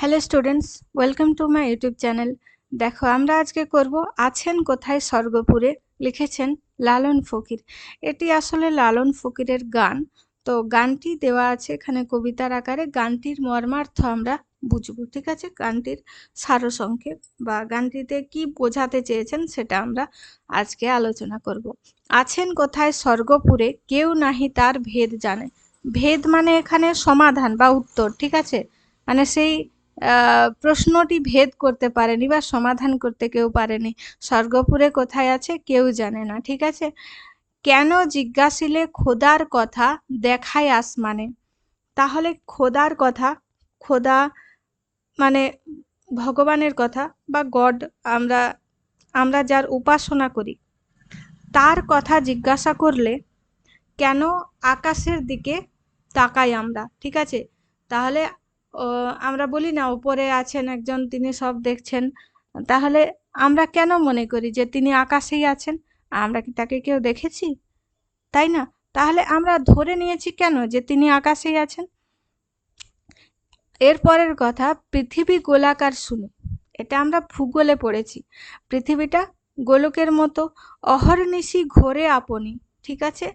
Hello students welcome to my YouTube channel দেখো, আমরা আজকে করব, আছেন কোথায় স্বর্গপুরে? লিখেছেন লালন ফকির। এটি আসলে লালন ফকিরের গান। তো গানটি দেওয়া আছে এখানে কবিতার আকারে। গানটির মর্মার্থ আমরা বুঝব, ঠিক আছে? গানটির সারসংক্ষেপ বা গানটিতে কি বোঝাতে চেয়েছেন সেটা আমরা আজকে আলোচনা করব। আছেন কোথায় স্বর্গপুরে? কেউ নাহি তার ভেদ জানে। ভেদ মানে এখানে সমাধান বা উত্তর, ঠিক আছে? মানে সেই প্রশ্নটি ভেদ করতে পারেনি বা সমাধান করতে কেউ পারেনি। স্বর্গপুরে কোথায় আছে কেউ জানে না, ঠিক আছে? কেন জিজ্ঞাসিলে খোদার কথা দেখায় আসমানে? তাহলে খোদার কথা, খোদা মানে ভগবানের কথা বা গড আমরা আমরা যার উপাসনা করি, তার কথা জিজ্ঞাসা করলে কেন আকাশের দিকে তাকাই আমরা, ঠিক আছে? তাহলে আমরা বলি না, উপরে আছেন একজন, তিনি সব দেখছেন। তাহলে আমরা কেন মনে করি যে তিনি আকাশেই আছেন? আমরা কি তাকে কেউ দেখেছি? তাই না? তাহলে আমরা ধরে নিয়েছি কেন যে তিনি আকাশেই আছেন? এরপরের কথা, পৃথিবী গোলাকার শুনি এটা আমরা ভূগোলে পড়েছি। পৃথিবীটা গোলকের মতো, অহর্নিশি ঘোরে আপনি, ঠিক আছে?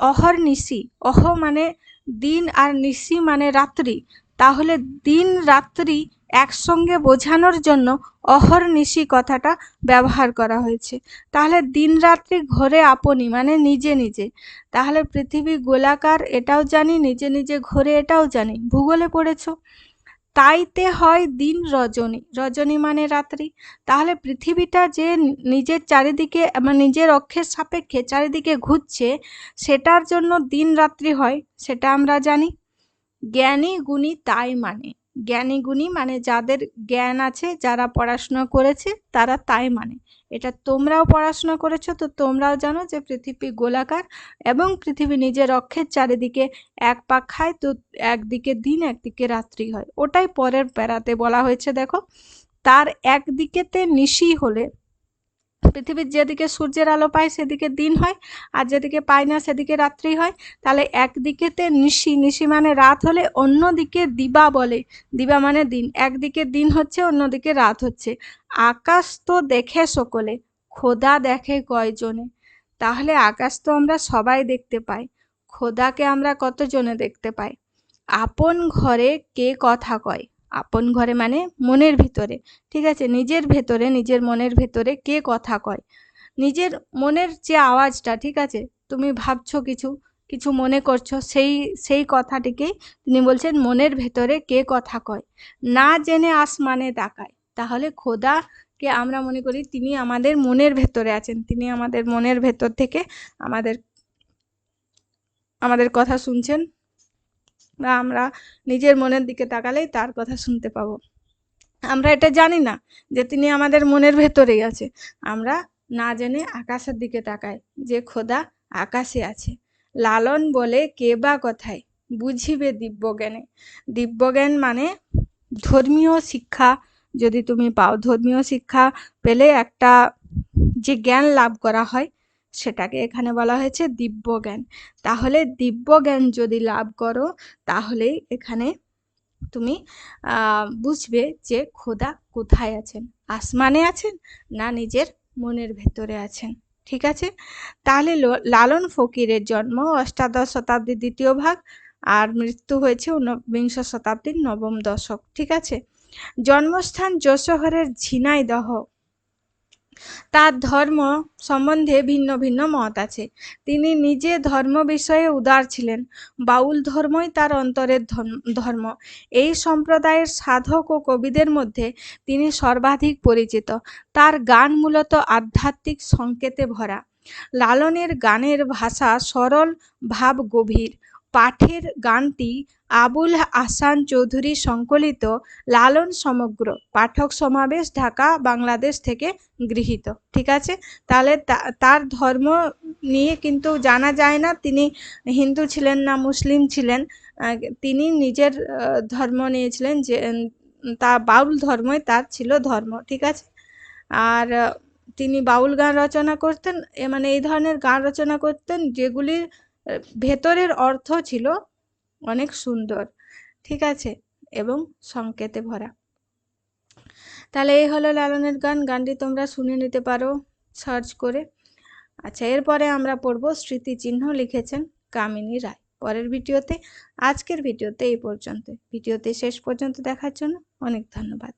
অহর্নিশি, অহ মানে দিন আর নিশি মানে রাত্রি। তাহলে দিন রাত্রি একসঙ্গে বোঝানোর জন্য অহর্নিশি কথাটা ব্যবহার করা হয়েছে। তাহলে দিন রাত্রি ঘোরে আপনি মানে নিজে নিজে। তাহলে পৃথিবী গোলাকার এটাও জানি, নিজে নিজে ঘোরে এটাও জানি। ভূগোলে পড়েছ? তাইতে হয় দিন রজনী। রজনী মানে রাত্রি। তাহলে পৃথিবীটা যে নিজের চারিদিকে মানে নিজের অক্ষের সাপেক্ষে চারিদিকে ঘুরছে, সেটার জন্য দিন রাত্রি হয়, সেটা আমরা জানি। জ্ঞানী গুণী তাই মানে। জ্ঞানী গুণী মানে যাদের জ্ঞান আছে, যারা পড়াশোনা করেছে, তারা তাই মানে। এটা তোমরাও পড়াশোনা করেছ, তো তোমরাও জানো যে পৃথিবী গোলাকার এবং পৃথিবী নিজের অক্ষের চারিদিকে এক পাক খায়, তো একদিকে দিন, একদিকে রাত্রি হয়। ওটাই পরের প্যারাতে বলা হয়েছে, দেখো। তার একদিকেতে নিশি হলে পৃথিবীর যেদিকে সূর্যের আলো পায়, সেদিকে দিন হয়, আর যেদিকে পায় না, সেদিকে রাত্রি হয়। তাহলে একদিকেতে নিশি নিশি মানে রাত হলে অন্যদিকে দিবা বলে। দিবা মানে দিন। একদিকে দিন হচ্ছে, অন্যদিকে রাত হচ্ছে। আকাশ তো দেখে সকলে, খোদা দেখে কয়জনে। তাহলে আকাশ তো আমরা সবাই দেখতে পাই। খোদাকে আমরা কতজনে দেখতে পাই? আপন ঘরে কে কথা কয়? আপন ঘরে মানে মনের ভিতরে, ঠিক আছে? নিজের ভেতরে, নিজের মনের ভেতরে কে কথা কয়? নিজের মনের যে আওয়াজটা, ঠিক আছে? তুমি ভাবছ কিছু কিছু মনে করছ, সেই সেই কথাটিকেই তিনি বলছেন মনের ভেতরে কে কথা কয়? না জেনে আসমানে তাকায়। তাহলে খোদাকে আমরা মনে করি তিনি আমাদের মনের ভেতরে আছেন। তিনি আমাদের মনের ভেতর থেকে আমাদের আমাদের কথা শুনছেন। বা আমরা নিজের মনের দিকে তাকালেই তার কথা শুনতে পাবো। আমরা এটা জানি না যে তিনি আমাদের মনের ভেতরেই আছে। আমরা না জেনে আকাশের দিকে তাকাই যে খোদা আকাশে আছে। লালন বলে কে বা কথায় বুঝিবে দিব্যজ্ঞানে। দিব্যজ্ঞান মানে ধর্মীয় শিক্ষা। যদি তুমি পাও ধর্মীয় শিক্ষা পেলে একটা যে জ্ঞান লাভ করা হয় সেটাকে এখানে বলা হয়েছে দিব্য জ্ঞান। তাহলে দিব্য জ্ঞান যদি লাভ করো, তাহলে এখানে তুমি বুঝবে যে খোদা কোথায় আছেন? আসমানে আছেন না নিজের মনের ভেতরে আছেন? ঠিক আছে? তাহলে লালন ফকিরের জন্ম, অষ্টাদশ শতাব্দীর দ্বিতীয় ভাগ আর মৃত্যু হয়েছে ঊনবিংশ শতাব্দীর নবম দশক। ঠিক আছে? জন্মস্থান যশোহরের ঝিনাইদহ তার ধর্ম সম্বন্ধে ভিন্ন ভিন্ন মত আছে। তিনি নিজে ধর্ম বিষয়ে উদার ছিলেন। বাউল ধর্মই তার অন্তরের ধর্ম। এই সম্প্রদায়ের সাধক ও কবিদের মধ্যে তিনি সর্বাধিক পরিচিত। তার গান মূলত আধ্যাত্মিক সংকেতে ভরা। লালনের গানের ভাষা সরল, ভাব গভীর। পাঠের গানটি আবুল আসান চৌধুরী সংকলিত লালন সমগ্র পাঠক সমাবেশ ঢাকা, বাংলাদেশ থেকে গৃহীত। ঠিক আছে? তাহলে তার ধর্ম নিয়ে কিন্তু জানা যায় না। তিনি হিন্দু ছিলেন না, মুসলিম ছিলেন। তিনি নিজের ধর্ম নিয়েছিলেন যে তা বাউল ধর্মই তার ছিল ধর্ম। ঠিক আছে? আর তিনি বাউল গান রচনা করতেন। মানে এই ধরনের গান রচনা করতেন যেগুলির ভেতরের অর্থ ছিল অনেক সুন্দর, ঠিক আছে? এবং সংকেতে ভরা। তাহলে এই হলো লালনের গান। গানটি তোমরা শুনে নিতে পারো, সার্চ করে। আচ্ছা এরপরে আমরা পড়ব স্মৃতিচিহ্ন লিখেছেন কামিনী রায়। পরের ভিডিওতে, আজকের ভিডিওতে এই পর্যন্ত ভিডিওতে শেষ পর্যন্ত দেখার জন্য অনেক ধন্যবাদ।